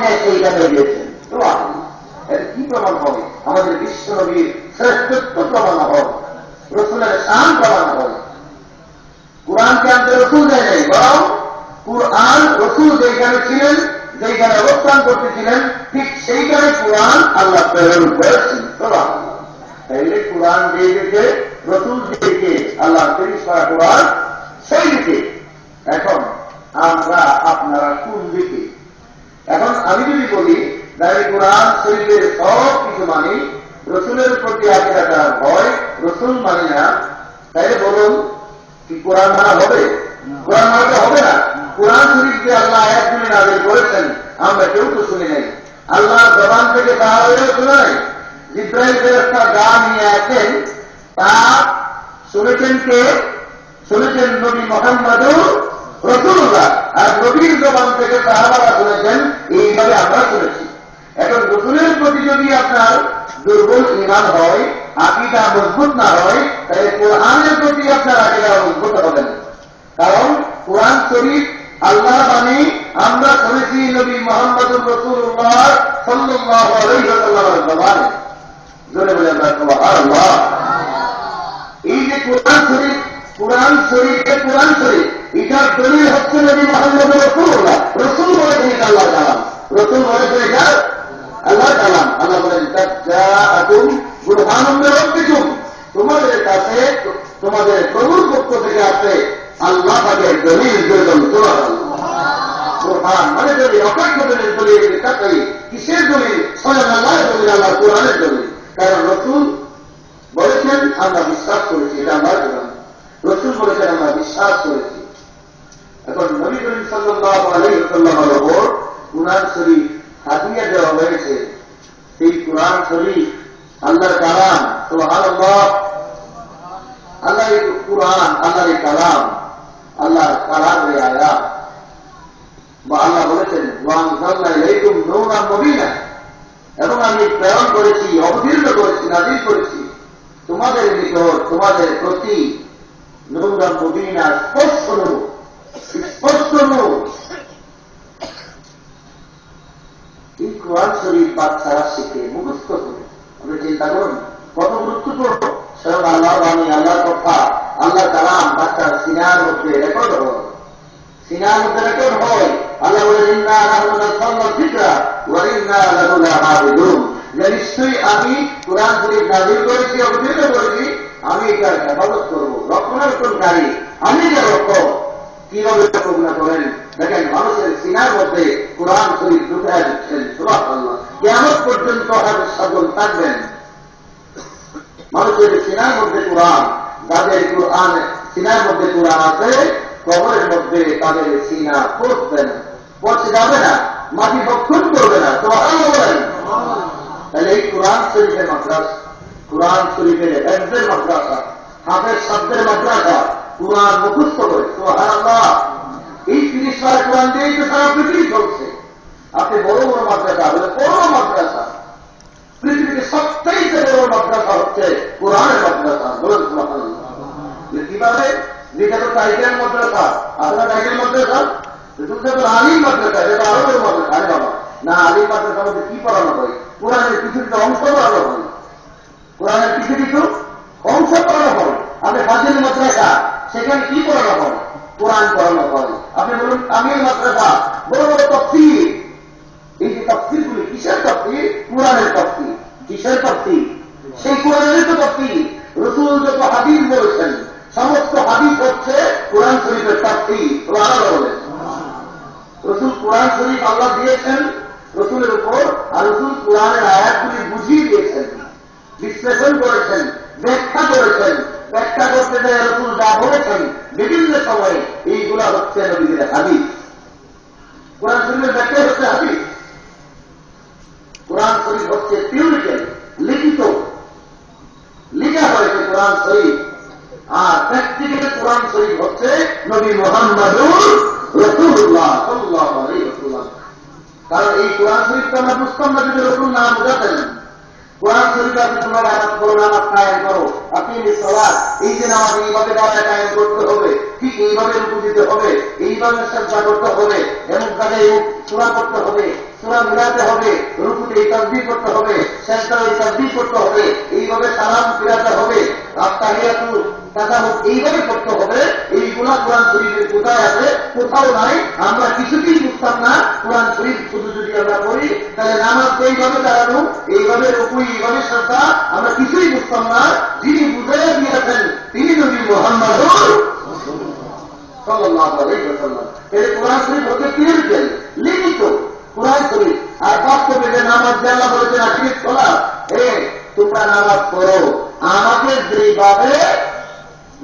নিয়ে দিয়েছেন। কি প্রমাণ হবে? আমাদের বিশ্ব নবীর শ্রেষ্ঠত্ব প্রমাণ হবে। রসুলের প্রমাণ হবে। কোরআনকে আনতে রসুল দেয় নাই, বরং কোরআন রসুল যেখানে ছিলেন যেখানে অবস্থান করতেছিলেন, ঠিক সেইখানে কোরআন আল্লাহ প্রেরণ করেছেন। কোরআন দিকে, রসুল আল্লাহ কোরআন, সেই দিকে। এখন আমরা আপনারা কোন দিকে এখন আমি যদি বলি তাহলে কোরআন শরীফের সব কিছু মানি রসুলের প্রতি আকিদাটা ভয় রসুল মানি না তাইলে বলুন কি কোরআন মানা হবে? কোরআন মানাতে হবে না। কোরআন শরীফকে আল্লাহ আয়াতগুলি নাজিল করেছেন আমরা কেউ তো শুনি নাই। আল্লাহ জবান থেকে তাহা হয়েও শুনে নাই। ইব্রাহিম ফেরস্তা যা নিয়ে আছেন তা শুনেছেন কে? শুনেছেন নবী মোহাম্মদ রসুল্লাহ আর নবীর জবান থেকে সাহাবারা শুনেছেন এইভাবে আমরা শুনেছি এখন রসুলের প্রতি যদি আপনার দুর্বল ইমান হয়, আকিদা মজবুত না হয়, তাহলে কোরআনের প্রতি আপনার আকিদা মজবুত হবে না। কারণ কোরআন শরীফ আল্লাহ বাণী, আমরা শুনেছি নবী মোহাম্মদ রসুল্লাহ সাল্লাহ আলাইসাল্লামের জবানে। জোরে বলে আল্লাহ এই যে কোরআন শরীফ, কোরআন শরীফে কোরআন শরীফ এটার দলিল হচ্ছে নবী মোহাম্মদ রসুল্লাহ রসুল বলেছেন এটা আল্লাহ কালাম। রসুল বলেছেন এটা আল্লাহ কালাম। আল্লাহ বলেন আতুম বুরহানন্দ কিছু তোমাদের কাছে, তোমাদের প্রভুর পক্ষ থেকে আছে আল্লাহ তাদের দলিল দলিল বুরহান মানে দলিল অপেক্ষা দলিল দলিল কোরআন আল্লাহর কালাম তো আল্লাহ আল্লাহ কোরআন, আল্লাহর কালাম আল্লাহর কালাম রে আয়া বা আল্লাহ বলেছেন এবং আমি প্রেরণ করেছি, অবতীর্ণ করেছি নাজির করেছি। তোমাদের নিকট, তোমাদের প্রতি নৌরা মবিনা স্পষ্ট নূর স্পষ্ট নূর। এই কোরআন শরীফ বাচ্চারা শিখে মুখস্থ চিন্তা করুন। কত গুরুত্বপূর্ণ? স্বয়ং আল্লাহ বাণী, আল্লাহর কথা আল্লাহ কালাম বাচ্চার সিনার মধ্যে রেকর্ড হয় সিনার মধ্যে রেকর্ড হয়। আল্লাহ নিশ্চয়ই আমি কোরআন শরীফ নাজির করেছি, অবতীর্ণ করেছি। আমি এটার হেফাজত করব। রক্ষণাবেক্ষণকারী, আমি যে রক্ষক, কীভাবে রক্ষণা করেন? দেখেন, মানুষের সিনার মধ্যে কোরআন শরীফ ঢুকে দিচ্ছেন সুরাত আল্লাহ কেমন পর্যন্ত সাধন থাকবেন। মানুষের সিনার মধ্যে কোরআন, যাদের কোরআন, সিনার মধ্যে কোরআন আছে, কবরের মধ্যে তাদের সিনা পড়বে না। পড়তে যাবে না, মাটি ভক্ষণ করবে না তো তাহলে এই কোরআন শরীফের মাদ্রাসা, কোরআন শরীফের হেফজের মাদ্রাসা হাফের শব্দের মাদ্রাসা, কোরআন মুখস্থ করে সোহারাল্লাহ এই তিরিশ সাল কোরআন দিয়েই তো সারা পৃথিবী চলছে। আপনি বড় বড় মাদ্রাসা বড় মাদ্রাসা। মাদ্রাসা সেখানে কি পড়ানো হয়? কোরআন পড়ানো হয়। আপনি বলুন আমির মাদ্রাসা, বড় বড় তফসির এই যে তফসির গুলি কিসের তফসির কোরআনের তফসির কিসের তফসির সেই কোরআনের তো তফসির রসুল যত হাদিস বলেছেন সমস্ত হাদিস হচ্ছে কোরআন শরীফের আলাদা বলেন রসুল কোরআন শরীফ আল্লাহ দিয়েছেন রসুলের উপর, আর রসুল কোরআনের আয়াতগুলি বুঝিয়ে দিয়েছেন, বিশ্লেষণ করেছেন, ব্যাখ্যা করেছেন। ব্যাখ্যা করতে দেয় রসুল যা বলেছেন, বিভিন্ন সময়ে এইগুলা হচ্ছে নবীদের হাদিস। কোরআন শরীফের ব্যাখ্যা হচ্ছে হাদিস। কোরআন শরীফ হচ্ছে থিওরিক্যাল লিখিত। লিখা হয়েছে কোরআন শরীফ। আর প্র্যাকটিক্যাল কোরআন শরীফ হচ্ছে নবী মোহাম্মদুর রসুল্লাহ সাল্লাহ রসুল্লাহ কারণ এই কোরআন শরীফকে আমরা বুঝতাম না যদি রসুল না বোঝাতেন। কোরআন শরীফে আপনি তোমরা নামাজ করো নামাজ কায়েম করো আপনি সলাদ এই যে নামাজ এইভাবে দাঁড়ায় কায়েম করতে হবে, ঠিক এইভাবে রুকু দিতে হবে, এইভাবে চেষ্টা করতে হবে এমন কাজে সুরা করতে হবে, সুরা মিলাতে হবে রুকুতে এই তসবির করতে হবে শেষটা এই তসবির করতে হবে, এইভাবে সালাম ফিরাতে হবে। আত্মাহিয়াতু তাসাহুদ এইভাবে করতে হবে এইগুলা কোরআন শরীফের কোথায় আছে? কোথাও নাই। আমরা কিছুতেই বুঝতাম না? কোরআন শরীফ শুধু যদি আমরা পড়ি, তাহলে নামাজ এইভাবে দাঁড়ানো, এইভাবে রুকু এইভাবে শ্রদ্ধা আমরা কিছুই বুঝতাম না। যিনি বুঝাইয়া দিয়েছেন, তিনি নবী মোহাম্মদ। এই কোরআন শরীফ হচ্ছে ক্লিয়ার লিখিত কোরআন শরীফ। আর বাস্তবে যে নামাজ আল্লাহ বলেছেন আজকে খোলা এ, তোমরা নামাজ পড়ো। আমাকে যেভাবে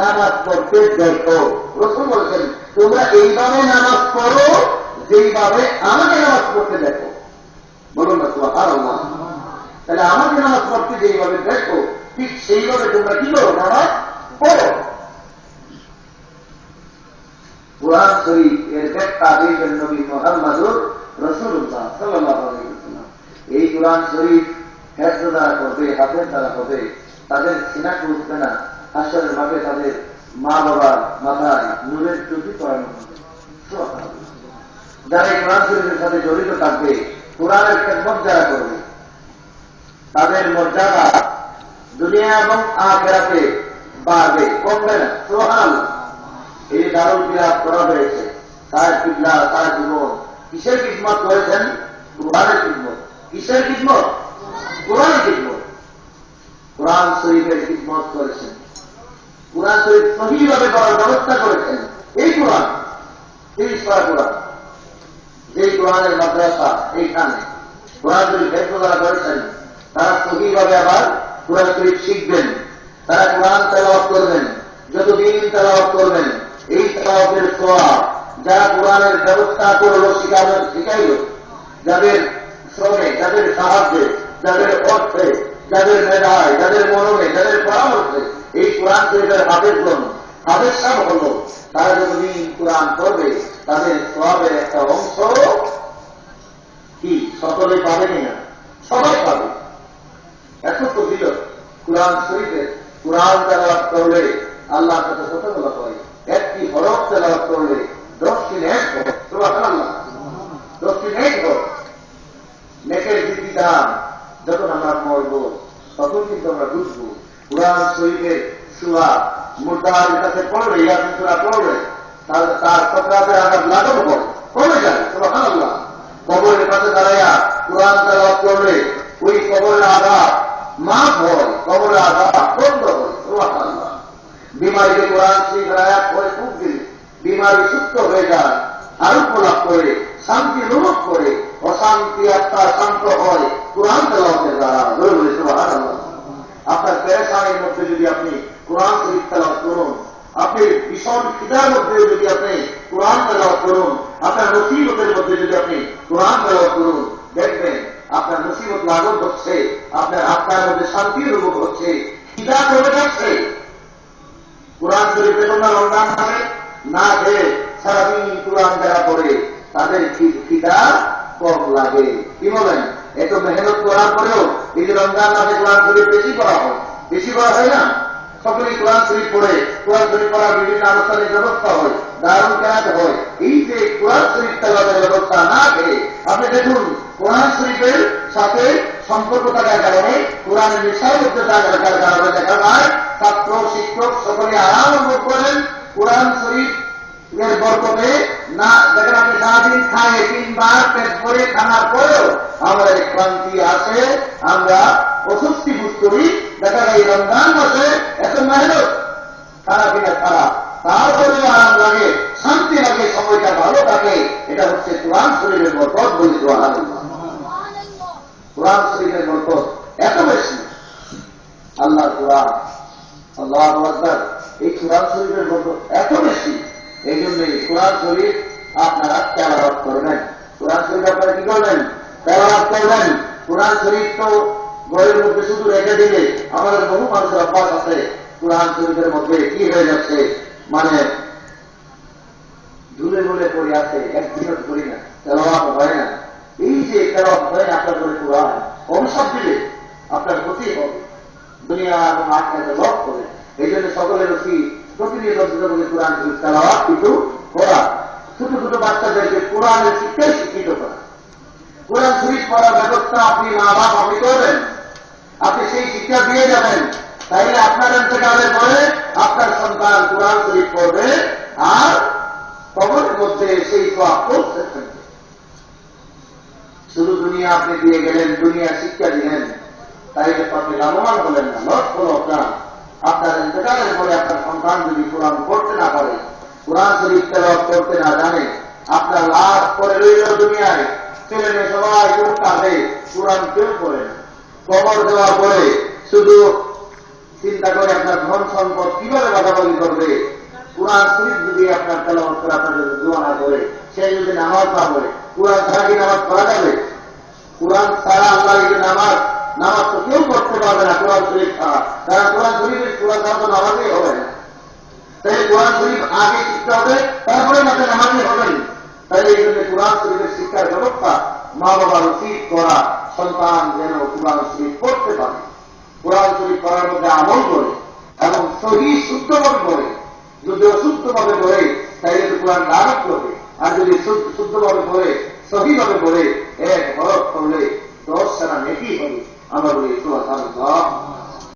নামাজ পড়তে দেখো। রসুল বলছেন, তোমরা এইভাবে নামাজ পড়ো যেইভাবে আমাকে নামাজ পড়তে দেখো। বলুন না তোমার আল্লাহ তাহলে আমাকে নামাজ পড়তে যেইভাবে দেখো, ঠিক সেইভাবে তোমরা কি করো? নামাজ পড়ো। কোরআন শরীফ এর দিয়েছেন নবী মোহাম্মদুর রসুল্লাহ সাল্লাহ এই কোরআন শরীফ হেফজ দ্বারা করবে হাতের দ্বারা হবে। তাদের সিনাকে উঠবে না হাসরের মাঠে তাদের মা বাবার মাথায় নূরের টুপি পড়ানো হবে যারা কোরআন শরীফের সাথে জড়িত থাকবে, কোরআনের খেদমত যারা করবে, তাদের মর্যাদা দুনিয়া এবং আখেরাতে বাড়বে। কমবে না। সোহান এই দারুল বিলাপ করা হয়েছে, তার কিবলা, তার জীবন, কিসের কিসমত করেছেন? কোরআনের কিসমত। কিসের কিসমত? কোরআনের কিসমত। কোরআন শরীফের কিসমত করেছেন। কোরআন শরীফ সহিভাবে করার ব্যবস্থা করেছেন। এই কোরআন, এই সরা কোরআন যে কোরআনের মাদ্রাসা এইখানে, কোরআন শরীফ হেফজ যারা করেছেন, তারা সহিভাবে আবার কোরআন শরীফ শিখবেন, তারা কোরআন তেলাওয়াত করবেন, যতদিন তেলাওয়াত করবেন, এই তেলাওয়াতের সোয়াব যারা কোরআনের ব্যবস্থা করল শিখানো শিখাইল, যাদের শ্রমে, যাদের সাহায্যে, যাদের অর্থে, যাদের মেধায়, যাদের কোরআন শরীফের হাতের জন্য হাফেজ সব হল, তারা যদি কোরআন করবে তাদের সবের একটা অংশ কি? সকলে পাবে কিনা সবাই পাবে। এত তো দিল কোরআন শরীফের কোরআন তেলাওয়াত করলে আল্লাহ কাছে বলা হয়? একটি হরফ তেলাওয়াত করলে দশটি এক হয় সুবহানাল্লাহ দশটি এক হয় নেকের দিদি দাম যখন আমরা মরবো তখন কিন্তু আমরা বুঝব কোরআন শরীফের সুরা মুর্দার কাছে পড়বে ইয়াসিন সুরা পড়বে তাহলে তার চক্রাতে আঘাত লাগানো পড়ে কমে যায় সুবহানাল্লাহ কবরের কাছে দাঁড়াইয়া কোরআন তেলাওয়াত করলে কবরের আঘাত মাফ হয় কবরের আঘাত বন্ধ হয় সুবহানাল্লাহ কোরআন শরীফের আয়াত করে খুব দিলে বিমারি সুস্থ হয়ে যায়, আরোগ্য লাভ করে, শান্তি অনুভব করে, অশান্তি আত্মা শান্ত হয়, কোরআন তেলাওয়াতের দ্বারা। ধরে বলে, সুবহানাল্লাহ। আপনার পেরেশানির মধ্যে যদি আপনি কোরআন শরীফ তেলাওয়াত করুন, আপনি ভীষণ খিদার মধ্যে যদি আপনি কোরআন তেলাওয়াত করুন, আপনার মুসিবতের মধ্যে যদি আপনি কোরআন তেলাওয়াত করুন, দেখবেন আপনার মুসিবত লাঘব হচ্ছে, আপনার আত্মার মধ্যে শান্তি অনুভব হচ্ছে। খিদা কমে যাচ্ছে। কোরআন শরীফে তোমরা রমজান মাসে না খেয়ে সারাদিন কোরআন যারা পড়ে, তাদের খিদা কম লাগে। কি বলেন? এত মেহনত করার পরেও এই যে রমজান মাসে কোরআন শরীফ বেশি করা হয়। বেশি করা হয় না? সকলেই কোরআন শরীফ পড়ে। কোরআন শরীফ পড়ার বিভিন্ন আনুষ্ঠানিক ব্যবস্থা হয়, দারুণ কেনাত হয়। এই যে কোরআন শরীফ তেলাওয়াতের ব্যবস্থা না খেয়ে, আপনি দেখুন কোরআন শরীফের সাথে সম্পর্ক থাকার কারণে কোরআনের মধ্যে থাকার কারণে দেখা যায় ছাত্র, শিক্ষক সকলে আরাম অনুভব করেন। কোরআন শরীফ বরকতে না, দেখেন আপনি সারাদিন খায়, তিনবার পেট ভরে খানার পরেও আমাদের ক্লান্তি আসে আমরা অস্বস্তি বোধ করি। দেখা যায় রমজান মাসে এত মেহনত, খানা পিনা খারাপ তারপরেও আরাম লাগে, শান্তি লাগে, সময়টা ভালো থাকে। এটা হচ্ছে কোরআন শরীরের বরকত, বলি কোরআন কোরআন শরীরের বরকত এত বেশি। আল্লাহ কোরআন, আল্লাহ আকবর, এই কোরআন শরীফের বরকত এত বেশি। এই জন্য এই কোরআন শরীফ আপনারা তেলাবাদ করবেন। কোরআন শরীফ আপনারা কি করবেন? তেলাবাদ করবেন। কোরআন শরীফ তো ঘরের মধ্যে শুধু রেখে দিলে আমাদের বহু মানুষের অভ্যাস আছে। কোরআন শরীফের মধ্যে কি হয়ে যাচ্ছে? মানে ধুলে ধুলে পড়ে আছে একদিনও করি না তেলাবাদ হয় না। এই যে তেলাবাদ হয় না আপনার কোরআন ঔষধ দিলে আপনার ক্ষতি হবে। দুনিয়া এবং আপনাকে লক করে এই জন্য সকলের কি প্রতিনিয়ত কোরআন কিন্তু করা। ছোট ছোট বাচ্চাদেরকে কোরআনের শিক্ষায় শিক্ষিত করা। কোরআন শরীফ পড়ার ব্যবস্থা আপনি মা বাপ আপনি করবেন। আপনি সেই শিক্ষা দিয়ে যাবেন। তাইলে আপনার ইন্তকালের পরে আপনার সন্তান কোরআন শরীফ পড়বে আর কবরের মধ্যে সেই সব পৌঁছেছেন শুধু দুনিয়া আপনি দিয়ে গেলেন, দুনিয়া শিক্ষা দিলেন। তাইলে তো আপনি লাভবান হলেন না লট হলো আপনার আপনার ইন্তেকালের পরে আপনার সন্তান যদি কোরআন পড়তে না পারে, কোরআন শরীফ তেলাওয়াত করতে না জানে, আপনার লাভ করে রইল দুনিয়ায়। ছেলে মেয়ে সবাই করতে কোরআন কেউ পড়ে না। কবর দেওয়ার পরে শুধু চিন্তা করে আপনার ধন সম্পদ কীভাবে বাধাবাধি করবে? কোরআন শরীফ যদি আপনার তেলাওয়াত করে আপনার যদি দোয়া না করে, সে যদি নামাজ না পড়ে কোরআন ছাড়া কি নামাজ পড়া যাবে? কোরআন ছাড়া আল্লাহ নামাজ নামাজ তো কেউ করতে পারবে না কোরআন শরীফ ছাড়া। কারণ কোরআন শরীফের কোরআন ছাড়া তো নামাজই হবে না। তাই কোরআন শরীফ আগে শিখতে হবে, তারপরে মাঠে নামাজই হবেন তাই এই জন্য কোরআন শরীফের শিক্ষার ব্যবস্থা মা বাবার উচিত করা, সন্তান যেন কোরআন শরীফ পড়তে পারে। কোরআন শরীফ করার মধ্যে আমল করে এবং সহি, শুদ্ধভাবে করে যদি অশুদ্ধভাবে করে তাইলে তো কোরআন লাভ করবে। আর যদি শুদ্ধভাবে করে সহিভাবে বলে এক হরফ করলে দশ সারা নেকি হবে? আমরা বলি তো